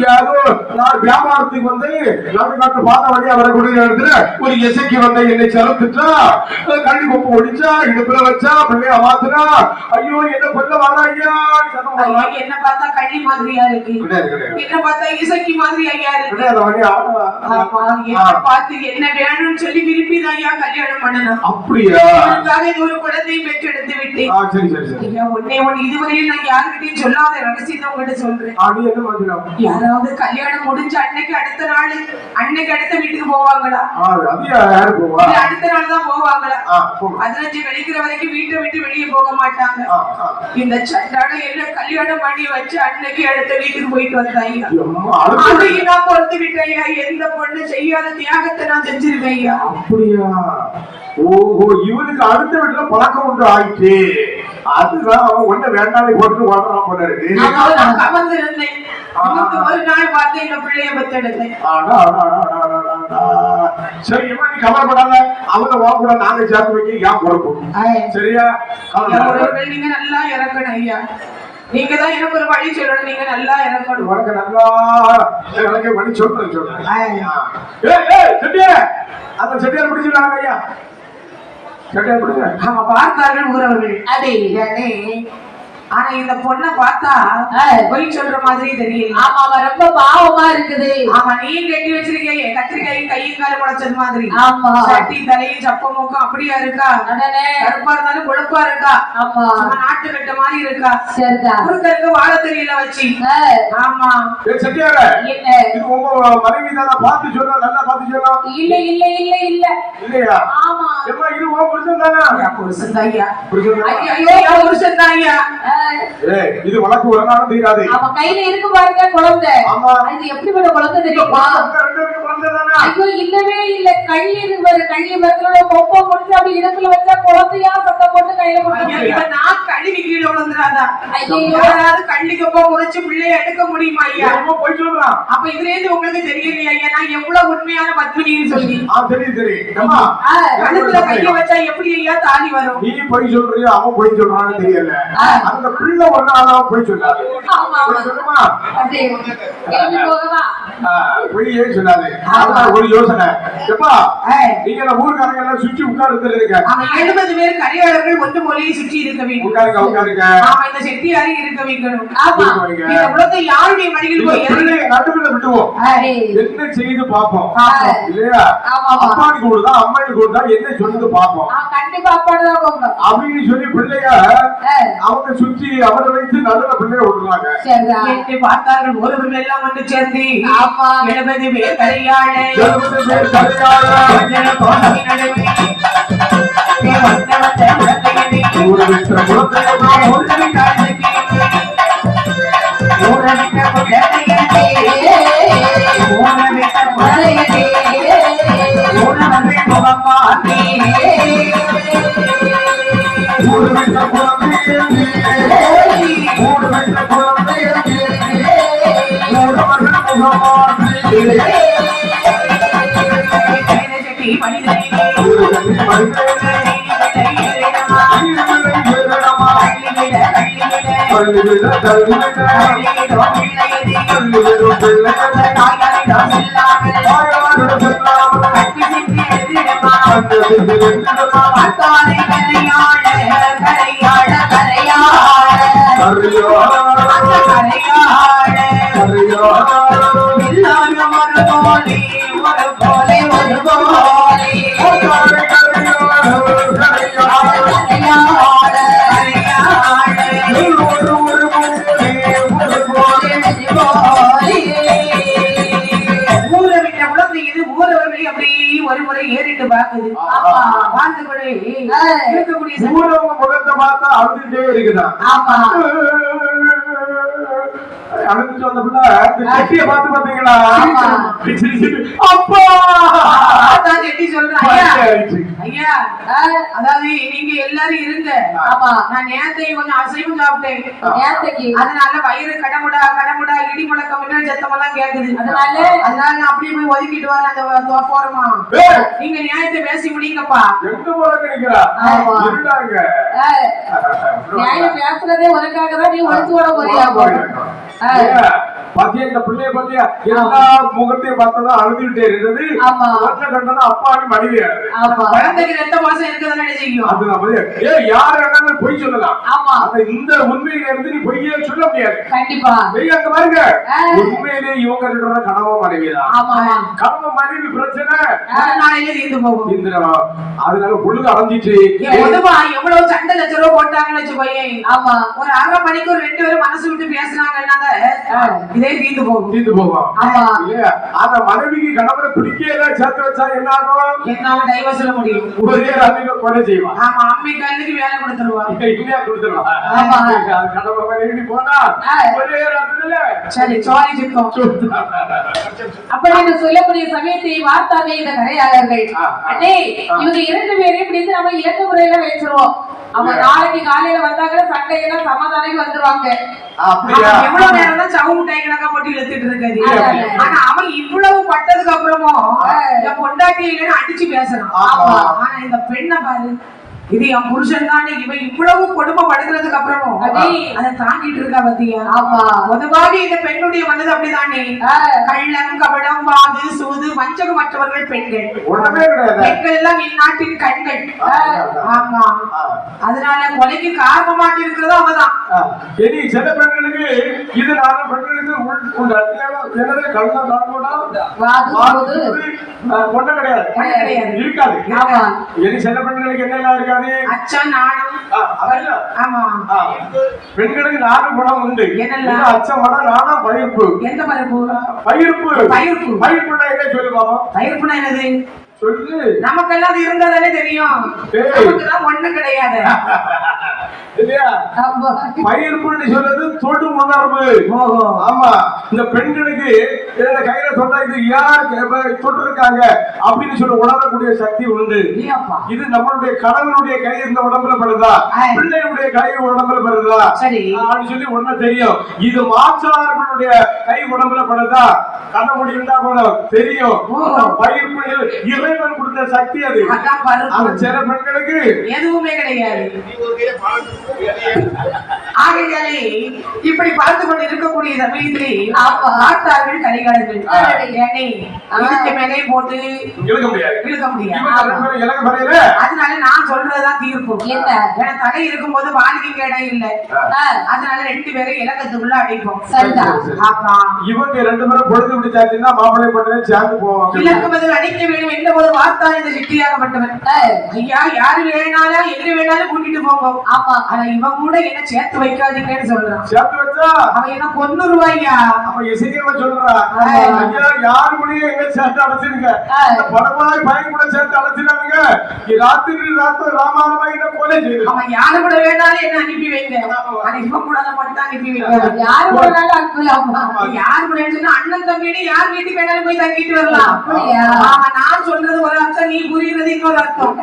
யாரோ நான் வியாபாரத்துக்கு வந்து நடுக்காட்டு பாத வழியா வரக்கூடிய இடத்துல ஒரு இசைக்கு வந்த என்னை செலுத்துட்டா கண்ணி கொப்பு ஒடிச்சா இடுப்புல வச்சா பிள்ளைய மாத்துறா ஐயோ என்ன பண்ண வர ஐயா. என்ன பார்த்தா கள்ளி மாதிரியா இருக்கு? என்ன பார்த்தா இசைக்கு மாதிரி ஐயா இருக்கு? பார்த்து என்ன வேணும்னு சொல்லி விரும்பி தான் ஐயா கல்யாணம் பண்ணணும் அப்படியா? ஒரு குழந்தையை பெற்றெடுத்து விட்டேன். சரி சரி சரி. ஐயா ஒண்ணு இதுவரையும் நான் யாருக்கிட்டையும் சொல்லாத ரகசியத்தை உங்ககிட்ட சொல்றேன். ஆ யாராவது கல்யாணம் முடிஞ்ச அன்னைக்கு அடுத்த நாள் அன்னைக்கு அடுத்த வீட்டுக்கு போவாங்களா? அடுத்த நாள் தான் போவாங்களா? பதினஞ்சு கழிக்கிற வரைக்கும் வீட்டை விட்டு வெளியே போக மாட்டாங்க. இந்த சண்டாட என்ன கல்யாணம் பண்ணி வச்சு அன்னைக்கு அடுத்த வீட்டுக்கு போயிட்டு வந்தாங்க அதையும் நான் பொறுத்து விட்டேன் எந்த பொண்ணு செய்யாத தியாகத்தை நான் செஞ்சிருக்கேன் ஐயா அப்படியா? ஓஹோ இவனுக்கு அடுத்த வீட்டுல பழக்கம் உண்டு ஆயிடுச்சு அதுதான் அவன் ஒண்ணு வேண்டாம் போட்டு வாழ்றான் போல இருக்கு. ஒரு நாள் பார்த்து எங்க பிள்ளைய பெத்தெடுத்தேன். சரி இம்மா நீ கவலைப்படாத. அவங்க வா கூட நாங்க சேர்த்து வைக்க ஏன் பொறுப்பு சரியா? நீங்க நல்லா இறக்கணும் ஐயா. நீங்க தான் எனக்கு ஒரு வழி சொல்லணும் நீங்க நல்லா இறக்கணும். உனக்கு நல்லா எனக்கு வழி சொல்றேன் சொல்றேன். ஏய், ஏய், செட்டியாரே. அந்த செட்டியார் பிடிச்சிருக்காங்க ஐயா? செட்டியார் பிடிச்ச ஆமா பார்த்தார்கள் ஊரவர்கள். ஆனா இந்த பொண்ணை பார்த்தா பொய் சொல்ற மாதிரி தெரியல. ஆமா அவ ரொம்ப பாவமா இருக்குது. ஆமா நீ கட்டி வச்சிருக்கீங்க கத்திரிக்காயும் கையும் காலும் முளைச்சது மாதிரி. ஆமா. சட்டி தலையும் சப்ப மூக்கம் அப்படியா இருக்கா? அடனே கருப்பா இருந்தாலும் கொழுப்பா இருக்கா? ஆமா. நாட்டு கட்ட மாதிரி இருக்கா? சரிதா ஒருத்தருக்கு வாழ தெரியல வச்சு. ஆமா. என்ன? மனைவி தானே பார்த்து சொல்ல நல்லா பார்த்து சொல்ல இல்ல இல்ல இல்ல இல்ல. இல்லையா? ஆமா. ஏம்மா இது உன் புருஷன் தானே? ஐயா, புருஷன் தான்? ஐயா புருஷன்? ஐயா, புருஷன் தான் ஐயா ஏய் இது வழக்கு ஒரு நாளும் தீராது. அவ கையில இருக்கு பாருங்க குழந்தை. ஆமா. குழந்தை தெரியுமா? உங்க ரெண்டு பேரும் குழந்தை தானே? ஐயோ இல்லவே கள்ளி இருக்கு பாரு கள்ளி மரத்தோட கொப்பை முடிச்சு அப்படி இடத்துல வச்சா குழந்தையா சத்தம் போட்டு கையில ஐயா, கொடுத்து இவன் நான் கழுவி கீழே விழுந்துடாதா கள்ளிக்கப்போ முறைச்சு பிள்ளைய எடுக்க முடியுமா ஐயா? போய் சொல்றான் அப்ப இதுல இருந்து உங்களுக்கு தெரியலையா ஐயா? நான் எவ்வளவு உண்மையான பத்மினின்னு சொல்லி. ஆ தெரியும் கழுத்துல கைய வச்சா எப்படி ஐயா தாலி வரும்? நீ போய் சொல்றியோ அவன் போய் சொல்றான்னு தெரியல. அந்த பிள்ளை ஒன்னாலும் போய் சொல்லாது ஆமா, ஆமா. போய் சொல்லாது ஒரு யோசனை. எப்பா நீங்க ஊர்க்காரங்க எல்லாம் சுற்றி உட்கார்ந்து இருக்க எழுபது பேர் கரியாளர்கள் ஒன்று மொழியை சுற்றி இருக்க வேண்டும். உட்காருங்க உட்காருங்க. ஆமா இந்த செட்டியாரை இருக்க வைக்கணும் ஆமா இந்த உலகத்தை யாருடைய இந்த போய் நடுவில் விட்டுவோம். என்ன செய்து பார்ப்போம். இல்லையா. அப்பாவுக்கு கொடுத்தா அம்மாவுக்கு கொடுத்தா என்ன சொல்லுது பார்ப்போம். ஆ, கண்டிப்பா அப்பாடுதான் கூப்பிடும் அப்படின்னு சொல்லி பிள்ளைய அவங்க சுற்றி அவரை வைத்து நடுவில் பிள்ளைய பார்த்தார்கள் ஒருவர்கள் எல்லாம் வந்து சேர்ந்து ஆமா. எழுபது பேர் கரியாளை எழுபது பேர் கல்யாணம் ஊரு விட்ட குழந்தைகள் கொண்டு இருக்கக்கூடிய. ஊரவங்க முகத்தை பார்த்தா அழுதுட்டே இருக்குதான் அழுதுட்டு வந்த பிள்ளை பார்த்து பாத்தீங்களா. அப்பா! சொல்றேன். ஐயா. அதாவது நீங்க எல்லாரும் இருங்க. ஆமா. நான் நேரத்தை கொஞ்சம் அசைவம் சாப்பிட்டேன். நேரத்துக்கு. அதனால வயிறு கடமுடா கடமுடா இடி முழக்கம் மின்னல் சத்தம் எல்லாம் கேக்குது. அதனால? அதனால நான் அப்படியே போய் ஒதுக்கிட்டு வரேன் அந்த தோ- போறோமா நீங்க நியாயத்தை பேசி முடிங்கப்பா. எங்க போல கிடைக்கிறா நியாயம் பேசுறதே உனக்காக தான் நீ ஒழிச்சு ஓட போறியா? ஏன்? பாத்தியா இந்த பிள்ளைய பாத்தியா? எல்லா முகத்தையும் பார்த்தா அழுதுகிட்டே இருந்தது ஆமா. ஒன்ன கண்டனா அப்பாவி ஆமா. குழந்தைக்கு ரெண்டு மாசம் இருக்கதானே செய்யும் அதுதான் பாத்தியா? ஏய் யார் வேணாலும் பொய் சொல்லலாம். ஆமா. ஆனா இந்த உண்மையில இருந்து நீ பொய்யே சொல்ல முடியாது. கண்டிப்பா. பொய் அங்க பாருங்க. உண்மையிலே இவங்க ரெண்டு கணவன் மனைவி பிரச்சனை. தீர்ந்து போகும். இந்திரா அதனால பொழுது அடைஞ்சிட்டு. எவ்வளவு சண்டை லட்ச ரூபா போட்டாங்கன்னு வச்சுக்கோயே ஆமா. ஒரு அரை மணிக்கு ஒரு ரெண்டு பேரும் மனசு விட்டு பேசுனாங்கன்னால இதே தீர்ந்து போகும். தீர்ந்து போவோம் ஆமா. இல்லையா? அந்த மனைவிக்கு கணவனை பிடிக்கல சேர்த்து வச்சா என்ன ஆகும்? என்ன டைவர்ஸ் சொல்ல முடியும். ஒரே ராத்திரில கொலை செய்வான் ஆமா அம்மி கல்லுக்கு வேலை கொடுத்துருவா. இல்லையா கொடுத்துருவான் ஆமா. கணவன் மனைவி போனா ஆ. ஒரே ராத்திரில சரி சாரி சித்தம் அப்படின்னு சொல்லக்கூடிய சமயத்தை வார்த்தாங்க இந்த கரையாளர்கள் ஆ. இவங்க இரண்டு பேரையும் பிடித்து நம்ம இலக்கு முறையில வச்சிருவோம் அவங்க. நாளைக்கு காலையில வந்தாங்கன்னா சண்டையெல்லாம் சமாதானம் வந்துருவாங்க. எவ்வளவு நேரம் தான் சவு முட்டாய் கணக்கா போட்டு இழுத்துட்டு இருக்காது. ஆனா அவன் இவ்வளவு பட்டதுக்கு அப்புறமும் என் பொண்டாட்டி இல்லைன்னு அடிச்சு பேசணும். ஆனா இந்த பெண்ணை பாரு இது என் புருஷன் தானே இவன் இவ்வளவு கொடுமைப்படுத்துறதுக்கு அப்புறமும் அடி. அதை தாங்கிட்டு இருக்கா பத்தியா. பொதுவாக இந்த பெண்ணுடைய மனது அப்படிதானே. கள்ளம் கபடம் வாது சூது வஞ்சகமற்றவர்கள் பெண்கள் ஒண்ணுமே கிடையாது பெண்கள் எல்லாம் இந்நாட்டின் கண்கள். ஆமா. அதனால கொலைக்கு காரணமாட்டி இருக்கிறதும் அவதான் சில பெண்களுக்கு இது நாலு பெண்களுக்கு ஒண்ணும் கிடையாது. இருக்காது. இனி சில பெண்களுக்கு என்னெல்லாம் இருக்காது அச்சம் நாணம். பெண்களுக்கு நாலு குணம் உண்டு அச்சம் மனம் நாணம் பயிர்ப்பு எந்த பயிர்ப்பு பயிர்ப்பு. பயிர்ப்புனா என்ன சொல்லு பாப்போம் பயிர்ப்புனா என்னது சொல்லு. நமக்கெல்லாம் அது இருந்தாதானே தெரியும். ஏய். நமக்குதான் ஒண்ணும் கிடையாது. இல்லையா? சொல்றது தொடு உணர்வு ஆமா. இந்த பெண்களுக்கு கையில தொட்டா இது யார் தொட்டு இருக்காங்க அப்படின்னு சொல்லி உணரக்கூடிய சக்தி உண்டு. இது நம்மளுடைய கணவனுடைய கை இந்த உடம்புல படுதா. பிள்ளையுடைய கை உடம்புல படுதா. அப்படின்னு சொல்லி ஒண்ணு தெரியும். இது மாற்றார்களுடைய கை உடம்புல படுதா? கண்ண முடியும்னா போதும். தெரியும். ஓ. பயிர்ப்பு இறைவன் கொடுத்த சக்தி அது. பருப்பு சில பெண்களுக்கு எதுவுமே கிடையாது. ஆகையாலே இப்படி பார்த்து கொண்டு இருக்கக்கூடிய சமயத்திலே. ஆட்டார்கள் கரிகாலர்கள் மேலே போட்டு இழுக்க முடியாது. இழுக்க அதனால நான் சொல்றதுதான் தீர்ப்பு. என்ன? ஏன்னா தடை இருக்கும்போது வாழ்க்கைக்கு இடம் இல்ல. அதனால ரெண்டு பேரும் இலக்கத்துக்குள்ள அடைப்போம். சரிதான். ஆமா. இவங்க ரெண்டு பேரும் பொழுது பிடிச்சாச்சுன்னா மாப்பிள்ளை பண்ணி சேர்ந்து போவாங்க. இலக்கு பதில் அடைக்க வேண்டும் என்ற ஒரு வார்த்தை இந்த சிட்டியாகப்பட்டவன். ஐயா யாரு வேணாலும் எங்க வேணாலும் கூட்டிட்டு போங்க. ஆமா. ஆனா இவன் கூட என்ன சேர்த்து வைக்காதீங்கன்னு சொல்றான். சேர்த்து வச்சா? அவன் என்ன கொன்னு ரூபாய்யா? அவன் இசைக்கவ சொல்றா. ஆ. ஐயா யாரு முடியும் எங்க சேர்த்து அடைச்சிருங்க படமாய் பையன் கூட சேர்த்து அடைச்சிடாங்க ராத்திரி ராத்திரி ராமாயணமா என்ன செய்யுது அவன் யாரு கூட வேணாலும் என்ன அனுப்பி வைங்க. ஆனா இவன் கூட மட்டும் தான் அனுப்பி வைக்க யாரு வேணாலும் அனுப்பலாமா யார் கூட சொன்னா அண்ணன் தம்பின்னு யார் வீட்டுக்கு வேணாலும் போய் தங்கிட்டு வரலாம். அப்படியா? ஆமா நான் சொல்றது ஒரு அர்த்தம் நீ புரியுறது இன்னொரு அர்த்தம்.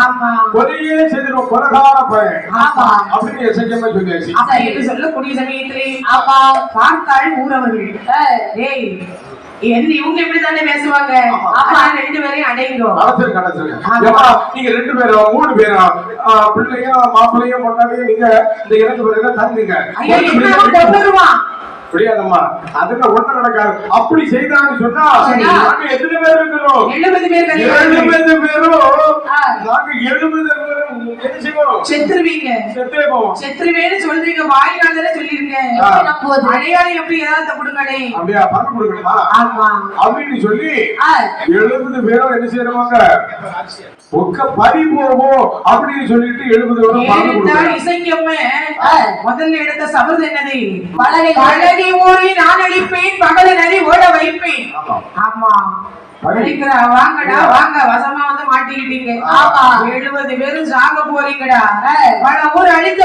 ஆமா. கொலையே செய்திருவோம் கொலகார பையன். ஆமா. அப்படின்னு இசைக்கமா சொல்லியாச்சு அப்ப என்று சொல்லக்கூடிய சமயத்திலே ஆமா பார்த்தாள் ஊரவர்கள். ஏய் இவங்க இப்படித்தானே பேசுவாங்க. அப்ப ரெண்டு பேரையும் அடைங்கோ அடைச்சிருங்க நீங்க ரெண்டு பேரும் மூணு பேரும் பிள்ளையும் மாப்பிள்ளையும் பொண்டாட்டியும் நீங்க இந்த இரண்டு கொண்டு வருவான். முடியாதம்மா. அதுல ஒண்ணு நடக்காது. அப்படி செய்தான்னு சொன்னா எத்தனை பேர் பேர். செய்வோம்? செத்துருவீங்க. செத்தே போவோம். செத்துருவேன்னு சொல்றீங்க வாயினால தானே சொல்லிருங்க அடையாளம் எப்படி ஏதாவது தப்புடுங்களே அப்படியா பணம் கொடுக்கணுமா? ஆமா. அப்படின்னு சொல்லி. எழுபது பேரும் என்ன செய்யறவங்க? ஒக்க பறி போவோம் அப்படின்னு சொல்லிட்டு எழுபது பேரும். முதல்ல எடுத்த சபதம் என்னது? பலகை பழனி ஊரை நான் அழிப்பேன் பகல நரி ஓட வைப்பேன். ஆமா. வாங்கடா வாங்க வசமா வந்து மாட்டிக்கிட்டீங்க. எழுபது பேரும் சாக போறீங்கடா. பல ஊர் அழித்த